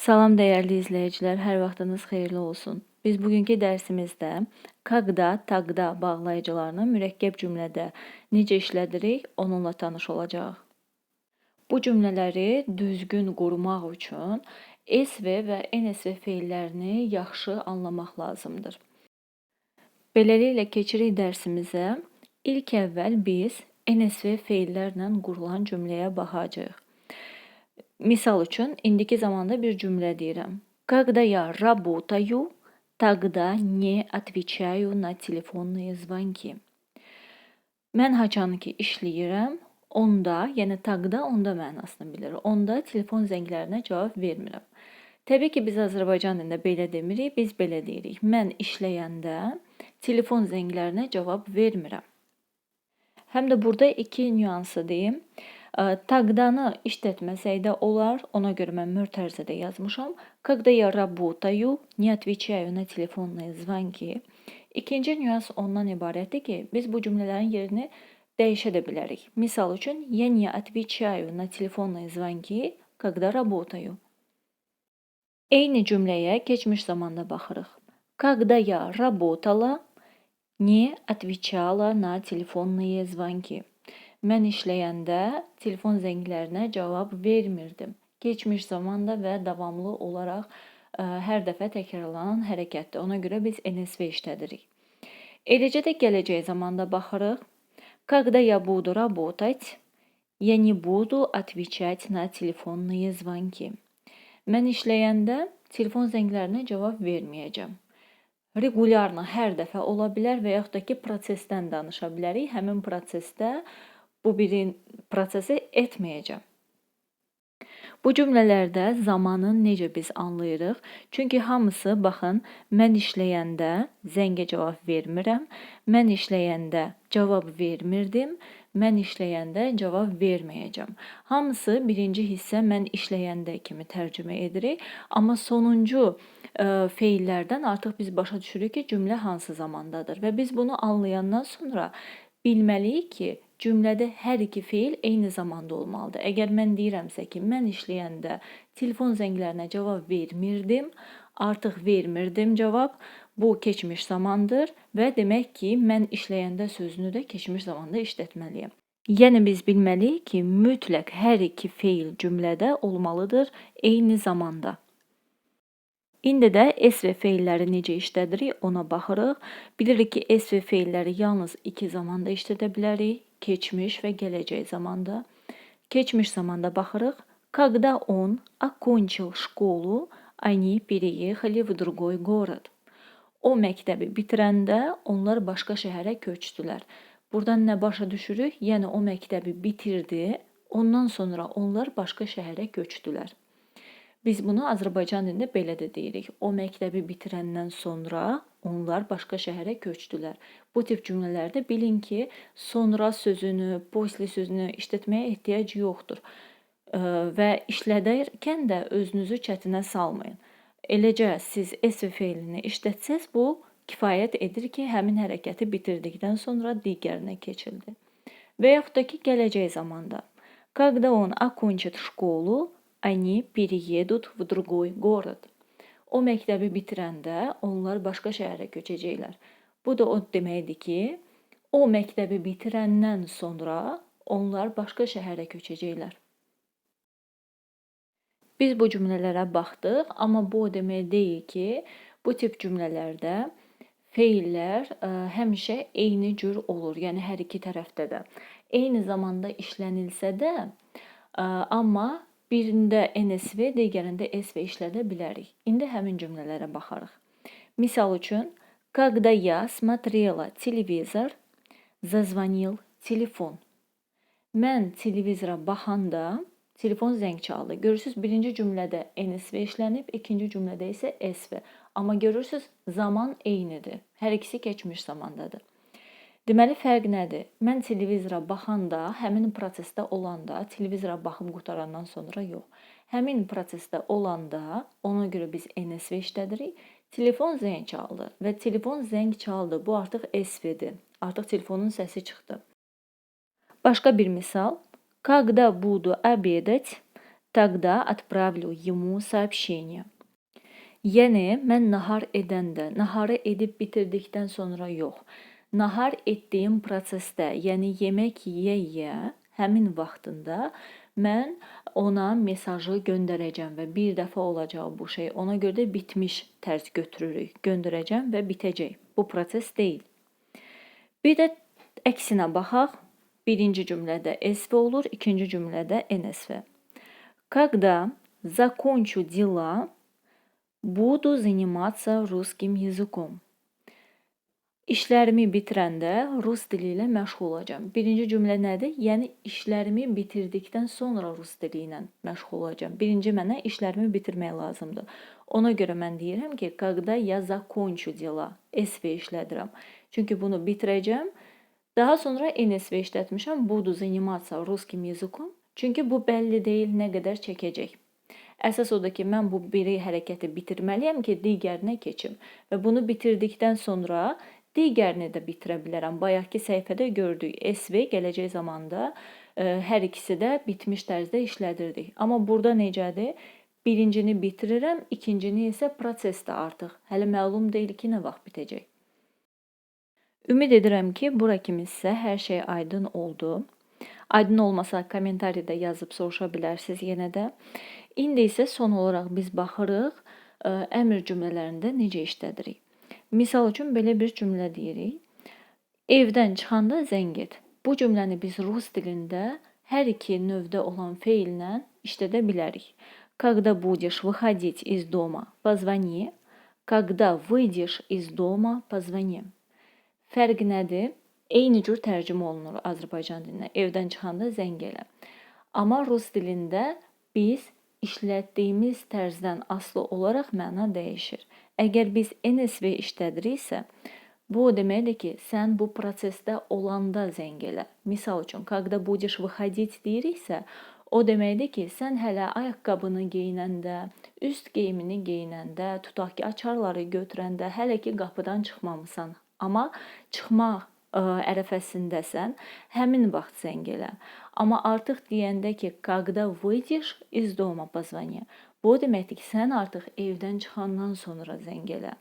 Salam dəyərli izləyicilər, hər vaxtınız xeyirli olsun. Biz bugünkü dərsimizdə kaqda, taqda bağlayıcılarını mürəkkəb cümlədə necə işlədirik, onunla tanış olacağıq. Bu cümlələri düzgün qurmaq üçün SV və NSV feillərini yaxşı anlamaq lazımdır. Beləliklə keçirik dərsimizə. İlk əvvəl biz NSV feillərlə qurulan cümləyə baxacağıq. Misal üçün indiki zamanda bir cümlə deyirəm. Когда я работаю, тогда не отвечаю на телефонные звонки. Mən haçan ki işləyirəm, onda, yəni taqda onda mənasını bilir. Onda telefon zənglərinə cavab vermirəm. Təbii ki, biz Azərbaycan dilində belə demirik, biz belə deyirik. Mən işləyəndə telefon zənglərinə cavab vermirəm. Həm də burada iki nüansı deyim. Ə, Taqdanı işlətməsək də olar, ona görə mən mür tərzədə yazmışam. Когда я работаю, не отвечаю на телефонные звонки. İkinci nüans ondan ibarətdir ki, biz bu cümlələrin yerini dəyişə də bilərik. Misal üçün, я не отвечаю на телефонные звонки, когда работаю. Eyni cümləyə keçmiş zamanda baxırıq. Когда я работала, не отвечала на телефонные звонки. Mən işləyəndə telefon zənglərinə cavab vermirdim. Keçmiş zamanda və davamlı olaraq ə, hər dəfə təkrarlanan hərəkətdir. Ona görə biz NSV işlədirik. Eləcə də gələcək zamanda baxırıq. Когда я буду работать, я не буду отвечать на телефонные звонки. Mən işləyəndə telefon zənglərinə cavab verməyəcəm. Regularno hər dəfə ola bilər və yaxud da ki, prosesdən danışa bilərik. Həmin prosesdə bu birin prosesi etməyəcəm. Bu cümlələrdə zamanı necə biz anlayırıq? Çünki hamısı baxın, mən işləyəndə zəngə cavab vermirəm, mən işləyəndə cavab vermirdim, mən işləyəndə cavab verməyəcəm. Hamısı birinci hissə mən işləyəndə kimi tərcümə edirik, amma sonuncu ə, feillərdən artıq biz başa düşürük ki, cümlə hansı zamandadır və biz bunu anlayandan sonra bilməliyik ki, cümlədə hər iki feil eyni zamanda olmalıdır. Əgər mən deyirəmsə ki, mən işləyəndə telefon zənglərinə cavab vermirdim, artıq vermirdim cavab, bu keçmiş zamandır və demək ki, mən işləyəndə sözünü də keçmiş zamanda işlətməliyəm. Yəni biz bilməliyik ki, mütləq hər iki feil cümlədə olmalıdır eyni zamanda. İndi də SV feilləri necə işlədirik, ona baxırıq. Bilirik ki, SV feilləri yalnız iki zamanda işlədə bilərik, keçmiş və gələcək zamanda. Keçmiş zamanda baxırıq. Когда он окончил школу, они переехали в другой город. O məktəbi bitirəndə onlar başqa şəhərə köçdülər. Buradan nə başa düşürük? Yəni o məktəbi bitirdi, ondan sonra onlar başqa şəhərə köçdülər. Biz bunu Azərbaycan dilində belə də deyirik. O məktəbi bitirəndən sonra onlar başqa şəhərə köçdülər. Bu tip cümlələrdə bilin ki, sonra sözünü, после sözünü işlətməyə ehtiyac yoxdur. Ə, Və işlədərkən də özünüzü çətinə salmayın. Eləcə siz SV feilini işlətsəz bu kifayət edir ki, həmin hərəkəti bitirdikdən sonra digərinə keçildi. Və yaxud da ki, gələcək zamanda. Когда он окончит школу, они переедут в другой город. O məktəbi bitirəndə onlar başqa şəhərə köçəcəklər. Bu da o deməkdir ki, o məktəbi bitirəndən sonra onlar başqa şəhərə köçəcəklər. Biz bu cümlələrə baxdıq, amma bu o demək deyil ki, bu tip cümlələrdə feillər ə, həmişə eyni cür olur, yəni hər iki tərəfdə də. Eyni zamanda işlənilsə də, ə, amma birində NSV, digərində SV işlədə bilərik. İndi həmin cümlələrə baxarıq. Misal üçün, когда я смотрела телевизор, зазвонил телефon. Mən televizora baxanda telefon zəng çaldı. Görürsüz, birinci cümlədə NSV işlənib, ikinci cümlədə isə SV. Amma görürsüz, zaman eynidir. Hər ikisi keçmiş zamandadır. Deməli fərq nədir? Mən televizora baxanda, həmin prosesdə olanda, televizora baxıb qutarandan sonra yox. Həmin prosesdə olanda, ona görə biz NSV işlədirik. Telefon zəng çaldı və telefon zəng çaldı. Bu artıq SV-dir. Artıq telefonun səsi çıxdı. Başqa bir misal. Когда буду обедать, тогда отправлю ему сообщение. Yəni mən nahar edəndə, naharı edib bitirdikdən sonra yox, nahar etdiyim prosesdə, yəni yemək yeyə-yeyə həmin vaxtında mən ona mesajı göndərəcəm və bir dəfə olacaq bu şey. Ona görə də bitmiş tərz götürürük. Göndərəcəm və bitəcək. Bu proses deyil. Bir də əksinə baxaq. Birinci cümlədə SV olur, ikinci cümlədə NSV. Когда закончу дела, буду заниматься русским языком. İşlərimi bitirəndə rus dili ilə məşğul olacağam. Birinci cümlə nədir? Yəni işlərimi bitirdikdən sonra rus dili ilə məşğul olacağam. Birinci mənə işlərimi bitirmək lazımdır. Ona görə mən deyirəm ki, когда я закончу дела, SV işlədirəm. Çünki bunu bitirəcəm. Daha sonra NSV işlətmişəm. Буду заниматься русским языком. Çünki bu bəlli deyil nə qədər çəkəcək. Əsas odur ki, mən bu biri hərəkəti bitirməliyəm ki, digərinə keçim və bunu bitirdikdən sonra Digərini də bitirə bilərəm. Bayaqki səhifədə gördük. SV gələcək zamanda e, hər ikisi də bitmiş tərzdə işlədirdik. Amma burada necədir? Birincini bitirirəm, ikincini isə prosesdə artıq. Hələ məlum deyil ki, nə vaxt bitəcək. Ümid edirəm ki, bura kimi sizə hər şey aydın oldu. Aydın olmasa kommentariyada yazıb soruşa bilərsiniz yenə də. İndi isə son olaraq biz baxırıq e, əmr cümlələrində necə işlədirik. Misal üçün belə bir cümlə deyirik. Evdən çıxanda zəng et. Bu cümləni biz rus dilində hər iki növdə olan feillə işlədə bilərik. Когда будешь выходить из дома, позвони. Когда выйдешь из дома, позвони. Fərq nədir? Eyni cür tərcümə olunur Azərbaycan dilinə. Evdən çıxanda zəng elə. Amma rus dilində biz işlətdiyimiz tərzdən asılı olaraq məna dəyişir. Əgər biz NSV işlədiriksə, bu o deməkdir ki, sən bu prosesdə olanda zəng elə. Misal üçün, когда будешь выходить deyiriksə, o deməkdir ki, sən hələ ayaqqabını geyinəndə, üst geyimini geyinəndə, tutaq ki, açarları götürəndə hələ ki qapıdan çıxmamısan. Amma çıxmaq ə, ərəfəsindəsən, həmin vaxt zəng elə. Amma artıq deyəndə ki, когда выйдешь из дома позвони. Bu o deməkdir ki, sən artıq evdən çıxandan sonra zəng elə.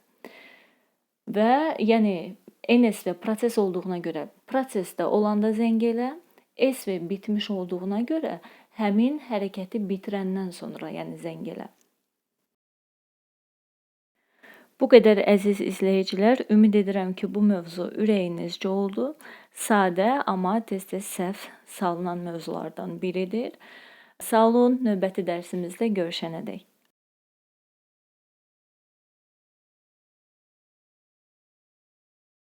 Və yəni NSV proses olduğuna görə prosesdə olanda zəng elə, SV bitmiş olduğuna görə həmin hərəkəti bitirəndən sonra, yəni zəng elə. Bu qədər əziz izləyicilər, ümid edirəm ki, bu mövzu ürəyinizcə oldu. Sadə, amma tez-tez səhv salınan mövzulardan biridir. Sağ olun, növbəti dərsimizdə görüşənədək.